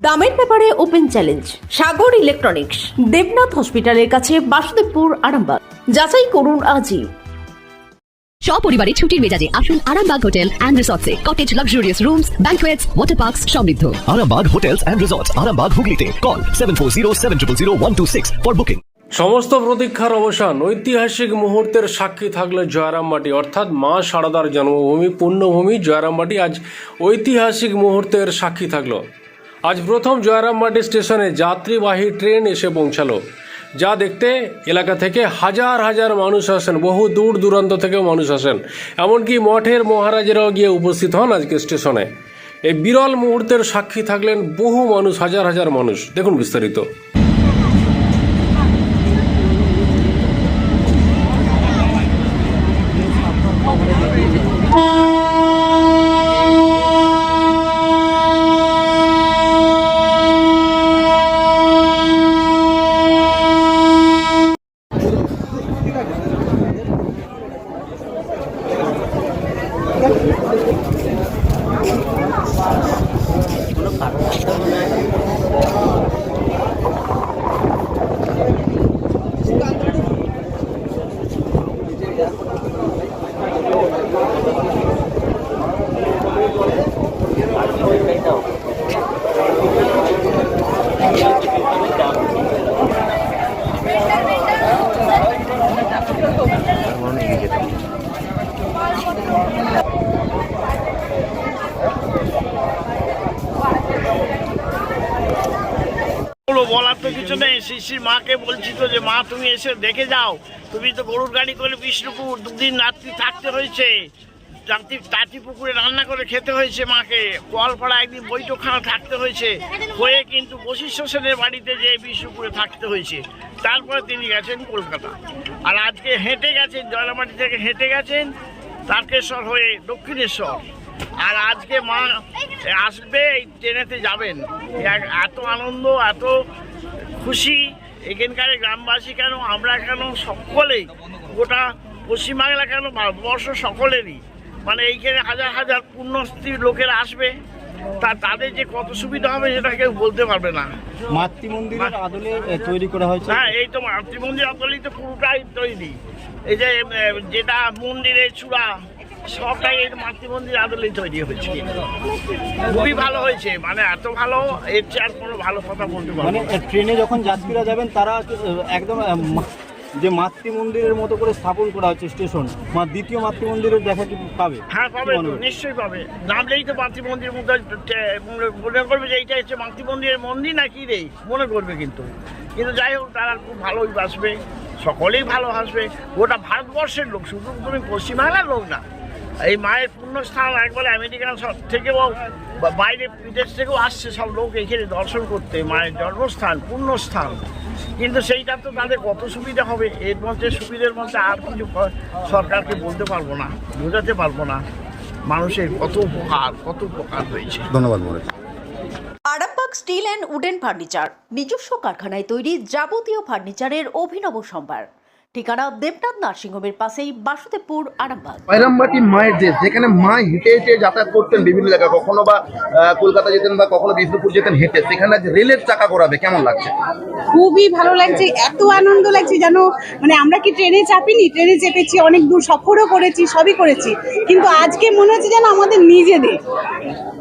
দামের ব্যাপারে open challenge Sagar electronics Debnath হসপিটালের কাছে বাসুদেবপুর আরামবাগ। যাচাই করুন আজই। সপরিবারে ছুটির মেজাজে আসুন Arambagh hotel and রিসর্টসে। Cottage luxurious rooms banquets water parks সমৃদ্ধ। Arambag Hotels and Resorts, Arambag Hooghly Call 740 for booking. সমস্ত প্রতীক্ষার অবসান ঐতিহাসিক মুহূর্তের সাক্ষী থাকলে জয়রামবাটি অর্থাৎ মা সারদার জন্মভূমি পুণ্যভূমি জয়রামবাটি আজ ঐতিহাসিক মুহূর্তের সাক্ষী থাকল। আজ প্রথম জয়রামবাটি স্টেশনে যাত্রীবাহী ট্রেন এসে পৌঁছালো, যা দেখতে এলাকা থেকে হাজার হাজার মানুষ আসেন, বহু দূর দূরান্ত থেকেও মানুষ আসেন। এমনকি মঠের মহারাজেরাও গিয়ে উপস্থিত হন আজকে স্টেশনে। এই বিরল মুহূর্তের সাক্ষী থাকলেন বহু মানুষ, হাজার হাজার মানুষ। দেখুন বিস্তারিত বলো বলার তো শিশির মাকে বলছি তো যে, মা, তুমি এসে দেখে যাও। তুমি তো গরুর গাড়ি করে বিষ্ণুপুর দুদিন রাত্রি থাকতে হয়েছে রাত্রি টাটি পুকুরে রান্না করে খেতে হয়েছে মাকে। গোয়ালপাড়া একদিন বৈঠকখানা থাকতে হয়েছে। হয়ে কিন্তু বশিষ্ঠ সেনের বাড়িতে যে বিষ্ণুপুরে থাকতে হয়েছে। তারপরে তিনি গেছেন কলকাতা। আর আজকে হেঁটে গেছেন জয়লামাটি থেকে হেঁটে গেছেন তারকেশ্বর হয়ে দক্ষিণেশ্বর। আর আজকে মা আসবে, এই ট্রেনেতে যাবেন। এত আনন্দ, এত খুশি। এখানকার গ্রামবাসী কেন আমরা কেন সকলেই গোটা পশ্চিমবাংলা কেন ভারতবর্ষ সকলেরই? মানে এইখানে হাজার হাজার পুণ্যস্থির লোকেরা আসবে তা তাদের যে কত সুবিধা হবে সেটা কেউ বলতে পারবে না। মাতৃ মন্দিরের আদলে তৈরি করা হয়েছে? হ্যাঁ এই তো মাতৃমন্দির অতলই তো পুরোটাই তৈরি। এই যে যেটা মন্দিরের চূড়া সবটাই এই মাতৃমন্দির আদলেই তৈরি হয়েছে। খুবই ভালো হয়েছে মানে এত ভালো এর চেয়ে আর কোনো ভালো কথা বলতে পারব মানে ট্রেনে যখন যাত্রীরা যাবেন তারা একদম যে মাতৃ মন্দিরের মতো করে স্থাপন করা হচ্ছে স্টেশন মা দ্বিতীয় মাতৃ মন্দিরের দেখা কি পাবে? হ্যাঁ পাবে? নিশ্চয়ই পাবে। নামলেই তো মাতৃমন্দির মধ্যে মনে- মনে করবে যে এইটা হচ্ছে মাতৃমন্দিরের মন্দির না কি রে? মনে করবে কিন্তু। কিন্তু যাই হোক তারা খুব ভালোই বাসবে সকলেই ভালো হাসবে। গোটা ভারতবর্ষের লোক শুধু তুমি পশ্চিমবাংলার লোক না এই মায়ের পুণ্যস্থান একবারে আমেরিকান সব থেকেও বাইরে বিদেশ থেকেও আসছে সব লোক এখানে দর্শন করতে মায়ের জন্মস্থান পুণ্যস্থান কিন্তু সেইটা তো তাদের কত সুবিধা হবে? এর মধ্যে সুবিধার মধ্যে আর কিছু সরকারকে বলতে পারব না বোঝাতে পারব না। মানুষের কত উপকার কত উপকার হয়েছে ধন্যবাদ মনে Arambag steel and wooden furniture নিজস্ব কারখানায় তৈরি যাবতীয় ফার্নিচারের অভিনব সম্ভার। ঠিকানা দেবনাথ নার্সিংহোমের পাশেই বাসুদেবপুর আরামবাগ। পয়রামবাটি মায়ের দেশ যেখানে মা হেঁটে হেঁটে যাতায়াত করতেন বিভিন্ন জায়গায় কখনো বা কলকাতা যেতেন বা কখনো বিষ্ণুপুর যেতেন হেঁটে সেখানে আজ রেলের চাকা করাবে কেমন লাগছে? খুবই ভালো লাগছে এত আনন্দ লাগছে যেন মানে আমরা কি ট্রেনে চাপিনি? ট্রেনে চেপেছি অনেক দূর সফরও করেছি সবই করেছি কিন্তু আজকে মনে হচ্ছে যেন আমাদের নিজেদের।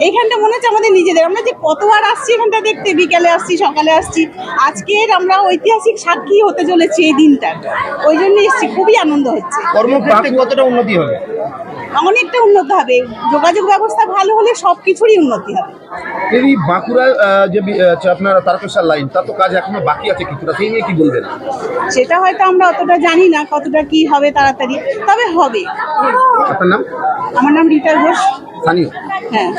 এইখানটা মনে হচ্ছে আমাদের নিজেদের। আমরা যে কতবার আসছি এখানটা দেখতে বিকেলে আসছি সকালে আসছি আজকের আমরা ঐতিহাসিক সাক্ষী হতে চলেছি এই দিনটা ওই জন্য এসছি খুবই আনন্দ হচ্ছে। কর্মক্ষেত্রে কতটা উন্নতি হবে? অনেকটা উন্নত হবে। যোগাযোগ ব্যবস্থা ভালো হলে সব কিছুরই উন্নতি হবে। এই বাঁকুড়া যে আপনার তারকেশ্বর লাইন তার তো কাজ এখনও বাকি আছে কিছুটা সেই নিয়ে কি বলবেন? সেটা হয়তো আমরা অতটা জানি না কতটা কি হবে তাড়াতাড়ি। তবে হবে। আপনার নাম? আমার নাম রিতা ঘোষ। স্থানীয়? হ্যাঁ।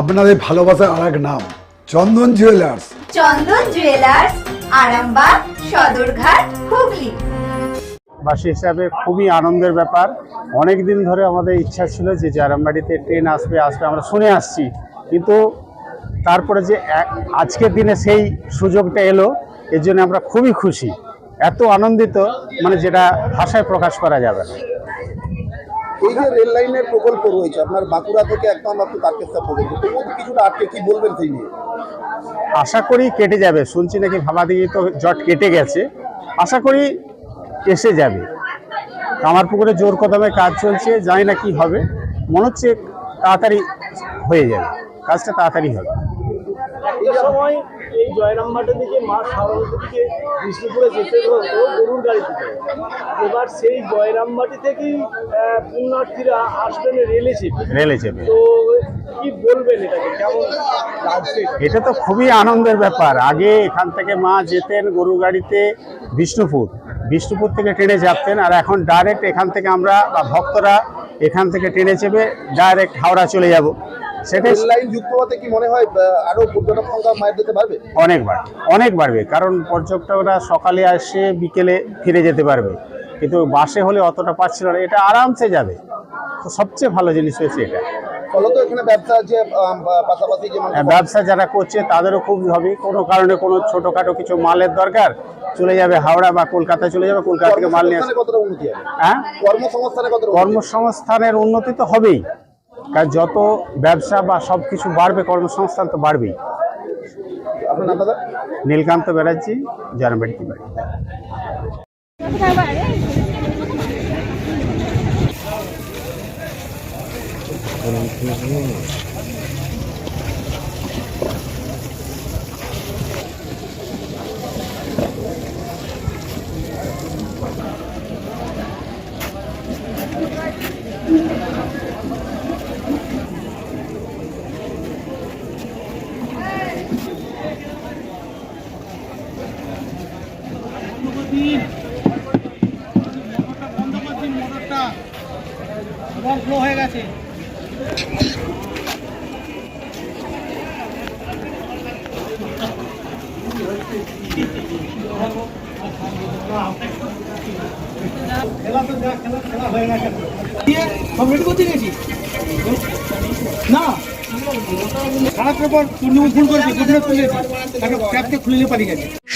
আপনাদের ভালোবাসার আর এক নাম চন্দন জুয়েলার্স চন্দন জুয়েলার্স আরামবাগ সদরঘাট হুগলি। বাসী হিসাবে খুবই আনন্দের ব্যাপার। অনেক দিন ধরে আমাদের ইচ্ছা ছিল যে জারামবাড়িতে ট্রেন আসবে আসবে আমরা শুনে আসছি। কিন্তু তারপরে যে এক- আজকের দিনে সেই সুযোগটা এলো এর জন্য আমরা খুবই খুশি। এত আনন্দিত মানে যেটা ভাষায় প্রকাশ করা যাবে না। এই যে রেল লাইনের প্রকল্প রয়েছে আপনার বাঁকুড়া থেকে একদম আপনি তারকেস্তা পর্যন্ত তবুও তো কিছুটা আটকে কি বলবেন সেই নিয়ে? আশা করি কেটে যাবে শুনছি নাকি ভাবাদিঘি তো জট কেটে গেছে আশা করি এসে যাবে। কামারপুকুরে জোর কদমে কাজ চলছে জানি না কি হবে মনে হচ্ছে তাড়াতাড়ি হয়ে যাবে কাজটা তাড়াতাড়ি হবে। একটা সময় এই জয়রামবাটের দিকে মা সারদার দিকে বিষ্ণুপুরে যেতে হতো গরুর গাড়ি থেকে। এবার সেই জয়রামবাটি থেকেই পুণ্যার্থীরা আসবেন রেলে চেপে। রেলে চেপে। তো কি বলবেন এটাকে? কেমন লাগছে? এটা? তো খুবই আনন্দের ব্যাপার। আগে এখান থেকে মা যেতেন গরু গাড়িতে বিষ্ণুপুর। বিষ্ণুপুর থেকে ট্রেনে চাপতেন আর এখন ডাইরেক্ট এখান থেকে আমরা বা ভক্তরা এখান থেকে ট্রেনে চেপে ডাইরেক্ট হাওড়া চলে যাব। সেটাই লাইন যুক্ত হতে কি মনে হয় আহ, আরও পর্যটক সংখ্যা মায়ের দিতে পারবে? অনেক বাড়বে অনেক বাড়বে কারণ পর্যটকরা সকালে আসে বিকেলে ফিরে যেতে পারবে। কিন্তু বাসে হলে অতটা পাচ্ছিল না এটা আরামসে যাবে। তো সবচেয়ে ভালো জিনিস হয়েছে এটা। ফলত এখানে ব্যবসা যে পাশাপাশি যে ব্যবসা যারা করছে তাদেরও খুব হবে। কোনো কারণে কোনো ছোটোখাটো কিছু মালের দরকার চলে যাবে হাওড়া বা কলকাতায় চলে যাবে কলকাতা থেকে মাল নিয়ে আসবে কতটা উন্নতি হবে? হ্যাঁ? কর্মসংস্থানের উন্নতি তো হবেই। কারণ যত ব্যবসা বা সব কিছু বাড়বে কর্মসংস্থান তো বাড়বেই। আপনার নাম দাদা নীলকান্ত ব্যানার্জি জানবাড়িতে বাড়ি কমপ্লিট করতে গেছি। না খারাপ পর পূর্ণিমা ফোন করেছি খুলে পালিয়ে গেছে।